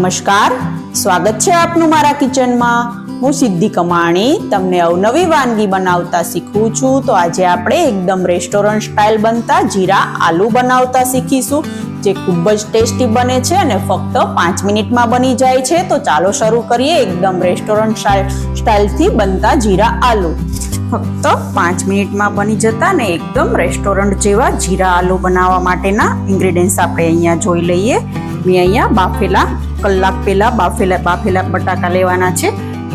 નમસ્કાર. સ્વાગત છે આપનું મારા કિચનમાં. હું સિદ્ધિ કમાણી તમને અવનવી વાનગી બનાવતા શીખું છું. તો આજે આપણે એકદમ રેસ્ટોરન્ટ સ્ટાઇલ બનતા જીરા આલુ બનાવતા શીખીશું, જે ખૂબ જ ટેસ્ટી બને છે અને ફક્ત પાંચ મિનિટમાં બની જાય છે. તો ચાલો શરૂ કરીએ એકદમ રેસ્ટોરન્ટ સ્ટાઇલથી બનતા જીરા આલુ. ફક્ત પાંચ મિનિટમાં બની જતા ને એકદમ રેસ્ટોરન્ટ જેવા જીરા આલુ બનાવવા માટેના ઇન્ગ્રેડિયન્ટ્સ આપણે અહીંયા જોઈ લઈએ. મેં અહીંયા બાફેલા કલાક પહેલાં બાફેલા બાફેલા બટાકા લેવાના છે.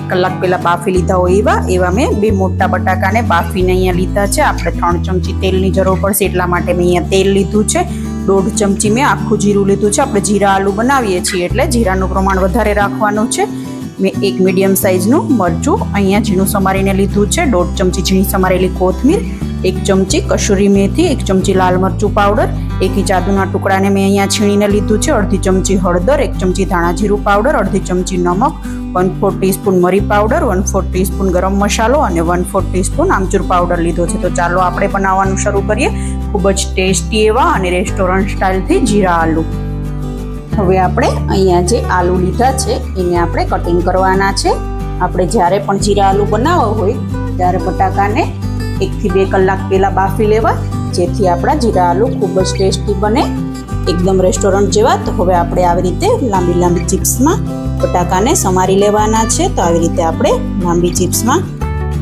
કલાક પહેલાં બાફી લીધા હોય એવા. એવા મેં બે મોટા બટાકાને બાફીને અહીંયા લીધા છે. આપણે ત્રણ ચમચી તેલની જરૂર પડશે એટલા માટે મેં અહીંયા તેલ લીધું છે. દોઢ ચમચી મેં આખું જીરું લીધું છે. આપણે જીરા આલુ બનાવીએ છીએ એટલે જીરાનું પ્રમાણ વધારે રાખવાનું છે. મેં એક મીડિયમ સાઇઝનું મરચું અહીંયા ઝીણું સમારીને લીધું છે. દોઢ ચમચી ઝીણી સમારેલી કોથમીર. એક ચમચી કસૂરી મેથી, એક ચમચી લાલ મરચું પાવડર, એક ઇંચ ટુકડાને મેં અહીંયા છીણીને લીધું છે. અડધી ચમચી હળદર, એક ચમચી ધાણા જીરું પાવડર, અડધી ચમચી નમક વન ફોર ટીસ્પૂન મરી પાવડર વન ફોર ટીસ્પૂન ગરમ મસાલો અને વન ફોર ટીસ્પૂન આમચૂર પાવડર લીધો છે. તો ચાલો આપણે બનાવવાનું શરૂ કરીએ. ખૂબ જ ટેસ્ટી એવા અને રેસ્ટોરન્ટ સ્ટાઇલથી જીરા આલુ. હવે આપણે અહીંયા જે આલુ લીધા છે, એને આપણે કટિંગ કરવાના છે. આપણે જ્યારે પણ જીરા આલુ બનાવવા હોય, ત્યારે બટાકાને એકથી બે કલાક પહેલાં બાફી લેવા જેથી આપણા જીરા આલુ ખૂબ જ ટેસ્ટી બને. એકદમ રેસ્ટોરન્ટ જેવા, તો હવે આપણે આવી રીતે લાંબી લાંબી ચિપ્સમાં બટાકાને સમારી લેવાના છે. તો આવી રીતે આપણે લાંબી ચિપ્સમાં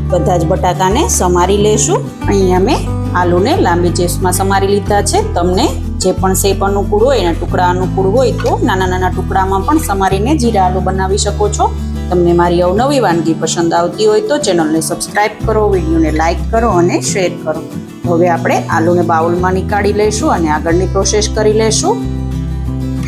બધા જ બટાકાને સમારી લેશું. અહીંયા મેં આલુને લાંબી ચિપ્સમાં સમારી લીધા છે. તમને જે પણ શેપ અનુકૂળ હોય, એના ટુકડા અનુકૂળ હોય, તો નાના નાના ટુકડામાં પણ સમારીને જીરા આલુ બનાવી શકો છો. તમને મારી અવનવી વાનગી પસંદ આવતી હોય તો ચેનલને સબસ્ક્રાઇબ કરો, વિડીયોને લાઇક કરો અને શેર કરો. હવે આપણે આલુને બાઉલમાં નીકાળી લઈશું અને આગળની પ્રોસેસ કરી લઈશું.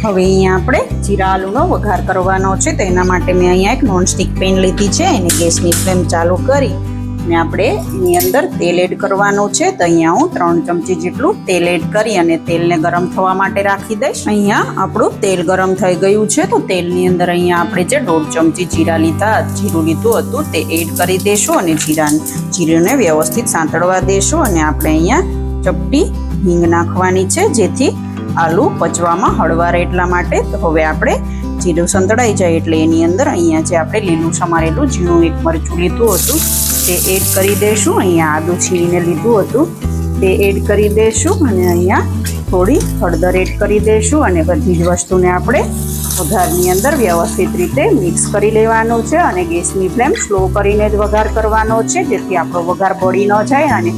હવે અહીંયા આપણે જીરા આલુનો વઘાર કરવાનો છે, તો એના માટે મેં અહીંયા એક નોનસ્ટિક પેન લીધી છે, એને ગેસની ફ્લેમ ચાલુ કરી અને આપણે એની અંદર તેલ એડ કરવાનું છે. તો અહીંયા હું ત્રણ ચમચી જેટલું તેલ એડ કરી અને તેલને ગરમ થવા માટે રાખી દઈશ. અહીંયા આપણું તેલ ગરમ થઈ ગયું છે. તો તેલની અંદર અહીંયા આપણે જે દોઢ ચમચી જીરા લીધા, જીરું લીધું હતું તે એડ કરી દેશું અને જીરા, જીરુંને વ્યવસ્થિત સાંતળવા દેશું અને આપણે અહીંયા ચપટી હિંગ નાખવાની છે. જેથી આલુ પચવામાં હળવા રહે એટલા માટે. તો હવે આપણે જીરું સંતળાઈ જાય એટલે એની અંદર અહીંયા જે આપણે લીલું સમારેલું ઝીણું એક મરચું લીધું હતું તે એડ કરી દઈશું અહીંયા આદું છીણીને લીધું હતું. તે એડ કરી દઈશું અને અહીંયા થોડી હળદર એડ કરી દઈશું અને બધી જ વસ્તુને આપણે વઘારની અંદર વ્યવસ્થિત રીતે મિક્સ કરી લેવાનું છે અને ગેસની ફ્લેમ સ્લો કરીને જ વઘાર કરવાનો છે, જેથી આપણો વઘાર બળી ન જાય અને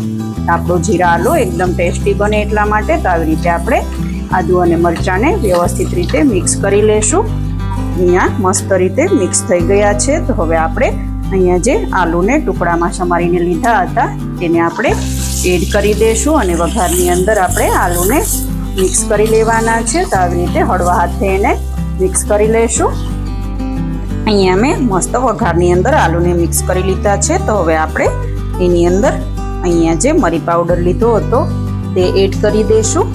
આપણો જીરા આલુ એકદમ ટેસ્ટી બને એટલા માટે તો આવી રીતે આપણે આદુ અને મરચાંને વ્યવસ્થિત રીતે મિક્સ કરી લેશું. અહીંયા મસ્ત રીતે મિક્સ થઈ ગયા છે. તો હવે આપણે અહીંયા જે આલુને ટુકડામાં સમારીને લીધા હતા, તેને આપણે એડ કરી દઈશું અને વઘારની અંદર આપણે આલુને મિક્સ કરી લેવાના છે. તો આવી રીતે હળવા હાથે એને મિક્સ કરી લઈશું અહીંયા મેં મસ્ત વઘારની અંદર આલુને મિક્સ કરી લીધા છે. તો હવે આપણે એની અંદર અહીંયા જે મરી પાવડર લીધો હતો, તે એડ કરી દઈશું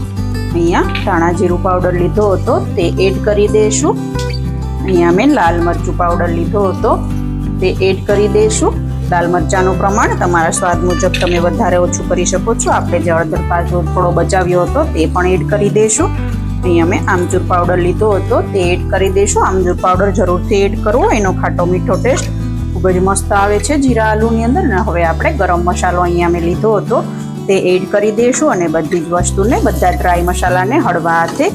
અહીંયા ધાણા જીરું પાવડર લીધો હતો, તે એડ કરી દઈશું અહીંયા મેં લાલ મરચું પાવડર લીધો હતો. તે એડ કરી દઈશું. લાલ મરચાંનું પ્રમાણ તમારા સ્વાદ મુજબ તમે વધારે ઓછું કરી શકો છો. આપણે જે અડધર પાછો થોડો બચાવ્યો હતો તે પણ એડ કરી દઈશું. અહીં અમે આમચૂર પાવડર લીધો હતો તે એડ કરી દઈશું. આમચૂર પાવડર જરૂરથી એડ કરવો. એનો ખાટો મીઠો ટેસ્ટ ખૂબ જ મસ્ત આવે છે જીરા આલુની અંદર. ને હવે આપણે ગરમ મસાલો અહીંયા મેં લીધો હતો તે એડ કરી દઈશું અને બધી જ વસ્તુને બધા ડ્રાય મસાલાને હળવા હાથે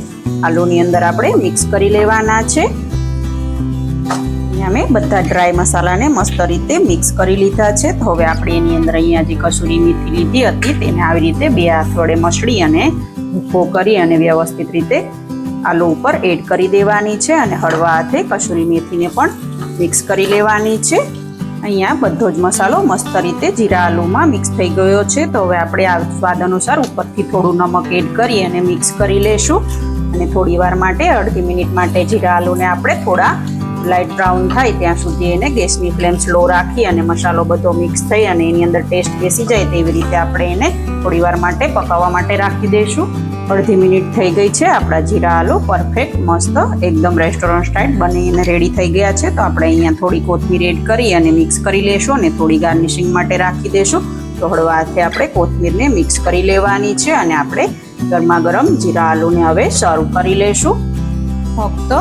આલુની અંદર આપણે મિક્સ કરી લેવાના છે. અહીંયા મેં બધા ડ્રાય મસાલાને મસ્ત રીતે મિક્સ કરી લીધા છે. તો હવે આપણે એની અંદર અહીંયા જે કસૂરી મેથી લીધી હતી, તેને આવી રીતે બે હાથ વડે મસળી અને ભૂકો કરી અને વ્યવસ્થિત રીતે આલુ ઉપર એડ કરી દેવાની છે અને હળવા હાથે કસૂરી મેથીને પણ મિક્સ કરી લેવાની છે. અહીંયા બધો જ મસાલો મસ્ત રીતે જીરા આલુમાં મિક્સ થઈ ગયો છે. તો હવે આપણે આ સ્વાદ અનુસાર ઉપરથી થોડું નમક એડ કરી અને મિક્સ કરી લેશું. અને થોડી વાર માટે અડધી મિનિટ માટે જીરા આલુને આપણે થોડા લાઇટ બ્રાઉન થાય ત્યાં સુધી એને ગેસની ફ્લેમ સ્લો રાખી અને મસાલો બધો મિક્સ થઈ અને એની અંદર ટેસ્ટ બેસી જાય તેવી રીતે આપણે એને થોડી વાર માટે પકાવવા માટે રાખી દઈશું. અડધી મિનિટ થઈ ગઈ છે, આપણા જીરા આલુ પરફેક્ટ, મસ્ત, એકદમ રેસ્ટોરન્ટ સ્ટાઇલ બનીને રેડી થઈ ગયા છે. તો આપણે અહીંયા થોડી કોથમીર એડ કરી અને મિક્સ કરી લેશું અને થોડી ગાર્નિશિંગ માટે રાખી દઈશું. તો હળવા હાથે આપણે કોથમીરને મિક્સ કરી લેવાની છે અને આપણે ગરમા ગરમ જીરા આલુને હવે સર્વ કરી લેશું. ફક્ત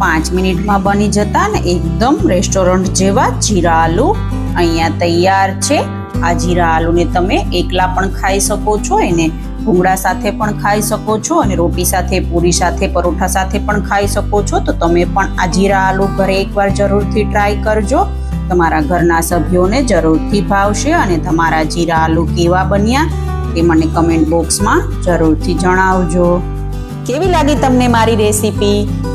પાંચ મિનિટમાં બની જતા ને એકદમ રેસ્ટોરન્ટ જેવા જીરા આલુ અહીંયા તૈયાર છે. આ જીરા આલુને તમે એકલા પણ ખાઈ શકો છો, એને ભૂંગળા સાથે પણ ખાઈ શકો છો અને રોટી સાથે, પૂરી સાથે, પરોઠા સાથે પણ ખાઈ શકો છો. તો તમે પણ આ જીરા આલુ ઘરે એકવાર જરૂરથી ટ્રાય કરજો. તમારા ઘરના સભ્યોને જરૂરથી ભાવશે અને તમારા જીરા આલુ કેવા બન્યા તે મને કમેન્ટ બોક્સમાં જરૂરથી જણાવજો. કેવી લાગી તમને મારી રેસીપી